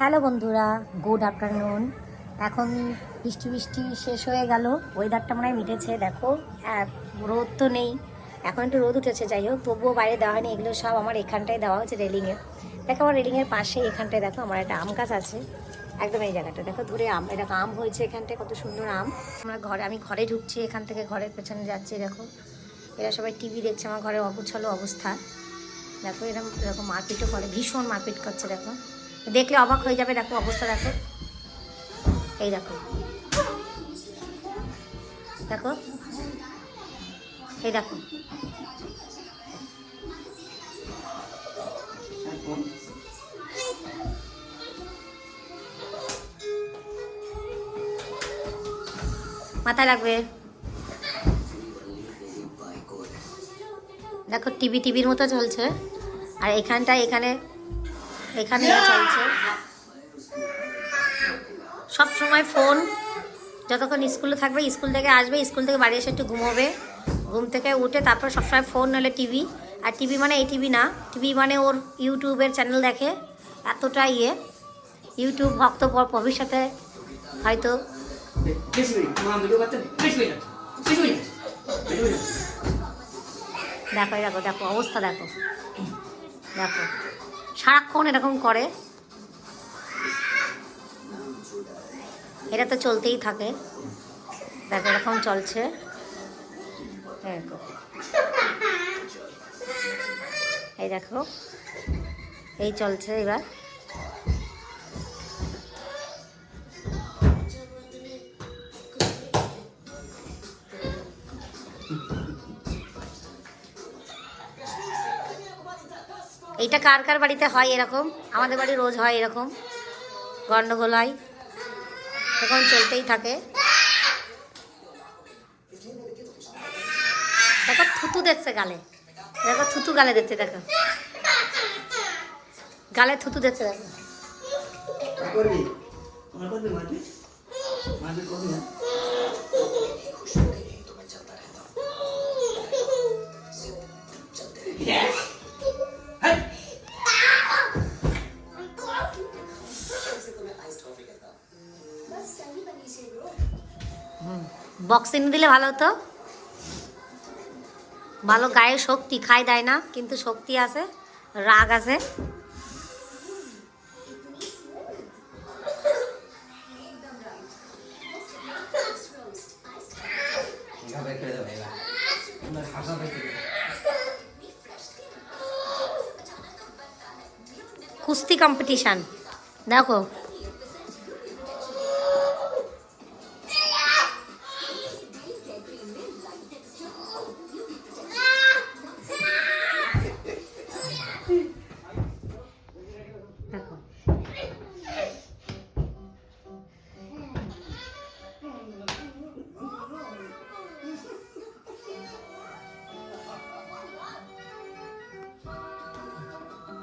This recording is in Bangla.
হ্যালো বন্ধুরা গুড আফটারনুন এখন বৃষ্টি বৃষ্টি শেষ হয়ে গেল ওয়েদারটা মনে হয় মিটেছে, দেখো আর রোদ তো নেই। এখন একটু রোদ উঠেছে, যাই হোক, তবুও বাইরে দেওয়া হয়নি, এগুলো সব আমার এখানটায় দেওয়া হয়েছে রেলিংয়ে দেখো আমার রেলিংয়ের পাশে, এখানটায় দেখো আমার একটা আম গাছ আছে, একদম এই জায়গাটা। দেখো দূরে আম এটা আম হয়েছে এখানটায়, কত সুন্দর আম। আমরা ঘরে, আমি ঘরে ঢুকছি এখান থেকে, ঘরের পেছনে যাচ্ছি, দেখো। এরা সবাই টিভি দেখছে, আমার ঘরে অগুছালো অবস্থা। দেখো এরকম এরকম মারপিটও করে, ভীষণ মারপিট করছে, দেখো। দেখলে অবাক হয়ে যাবে, দেখো অবস্থা দেখো। এই দেখো। দেখো। এই দেখো। মাথায় লাগবে। দেখো, টিভি, টিভির মতো চলছে। আর এখানটা এখানে এখানে চলছে। সব সময় ফোন। যতক্ষণ স্কুলে থাকবে স্কুল থেকে আসবে স্কুল থেকে বাড়ি এসে একটু ঘুমোবে। ঘুম থেকে উঠে তারপর সবসময় ফোন নাহলে টিভি। আর টিভি মানে এই টিভি না টিভি মানে ওর ইউটিউবের চ্যানেল দেখে এতটা ইয়ে। ইউটিউব ভক্ত ভবিষ্যতে হয়তো। হয়ে হয়ে হয়ে হয়ে দেখো দেখো দেখো অবস্থা দেখো। দেখো। সারাক্ষণ এরকম করে। এটা তো চলতেই থাকে। দেখো এরকম চলছে। এই দেখো। এই চলছে এবার। এইটা কার কার বাড়িতে হয় এরকম? আমাদের বাড়ি রোজ হয় এরকম। গন্ডগোল হয়। এরকম চলতেই থাকে। দেখো, থুতু দেখছে গালে। দেখো, থুতু গালে দেখছে দেখো। গালে থুতু দেখছে দেখো। করবি? করবি বক্স এনে দিলে ভালো হতো। ভালো গায়ে শক্তি খাই দেয় না কিন্তু শক্তি আছে রাগ আছে। কুস্তি কম্পিটিশান দেখো